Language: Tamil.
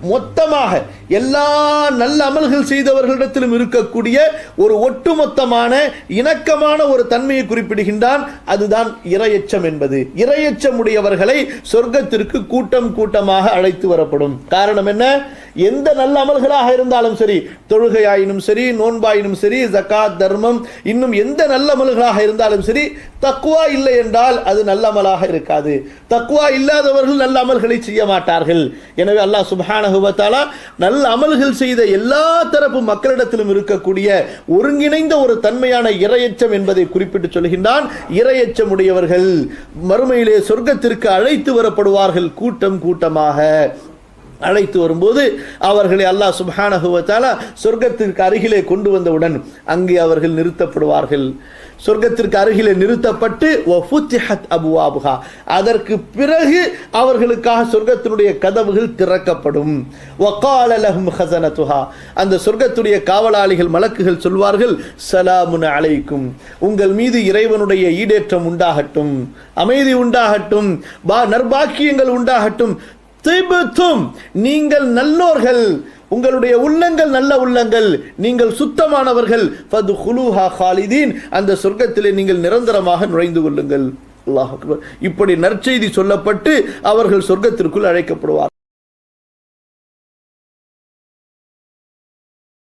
மொத்தமாக எல்லா நல்ல அமல்கள் செய்தவர்களிடத்திலும் இருக்கக்கூடிய ஒரு ஒட்டுமொத்தமான இணக்கமான ஒரு தன்மையை குறிப்பிடுகின்றான். அதுதான் இரையச்சம் என்பது. இரையச்சம் உடையவர்களை சொர்க்கத்திற்கு கூட்டம் கூட்டமாக அழைத்து வரப்படும். காரணம் என்ன? எந்த நல்ல அமல்களாக இருந்தாலும் சரி தொழுகையாயினும் சரி நோன்பாயினும் சரி ஜகாத் தர்மம் இன்னும் எந்த நல்ல அமல்களாக இருந்தாலும் சரி தக்குவா இல்லை என்றால் அது நல்ல அமலாக இருக்காது. தக்குவா இல்லாதவர்கள் நல்ல அமல்களை செய்ய மாட்டார்கள். எனவே அல்லாஹ் சுப்ஹானஹு நல்ல அமல்கள் செய்த எல்லா தரப்பு மக்களிடத்திலும் இருக்கக்கூடிய ஒருங்கிணைந்த ஒரு தன்மையான இரையச்சம் என்பதை குறிப்பிட்டு சொல்கின்றான். இரையச்சம் உடையவர்கள் மறுமையிலே சொர்க்கத்திற்கு அழைத்து வரப்படுவார்கள் கூட்டம் கூட்டமாக. அழைத்து வரும்போது அவர்களை அல்லாஹ் சுப்ஹானஹு சொர்க்கத்திற்கு அருகிலே கொண்டு வந்தவுடன் அங்கே அவர்கள் நிறுத்தப்படுவார்கள். சொர்க்கத்திற்கு அருகிலே நிறுத்தப்பட்டு வஃபுத்திஹத் அபுவாபுஹா. அதற்கு பிறகு அவர்களுக்காக சொர்க்கத்தினுடைய கதவுகள் திறக்கப்படும். அந்த சொர்க்கத்துடைய காவலாளிகள் மலக்குகள் சொல்வார்கள் சலாமுன அலைக்கும். உங்கள் மீது இறைவனுடைய ஈடேற்றம் உண்டாகட்டும். அமைதி உண்டாகட்டும். பா நற்பாக்கியங்கள் உண்டாகட்டும். திபுத்தும். நீங்கள் நல்லோர்கள் உங்களுடைய உள்ளங்கள் நல்ல உள்ளங்கள் நீங்கள் சுத்தமானவர்கள். ஃபதுஹுலுஹா ஹாலிதீன். அந்த சொர்க்கத்திலே நீங்கள் நிரந்தரமாக நுழைந்து கொள்ளுங்கள். இப்படி நற்செய்தி சொல்லப்பட்டு அவர்கள் சொர்க்கத்திற்குள் அழைக்கப்படுவார்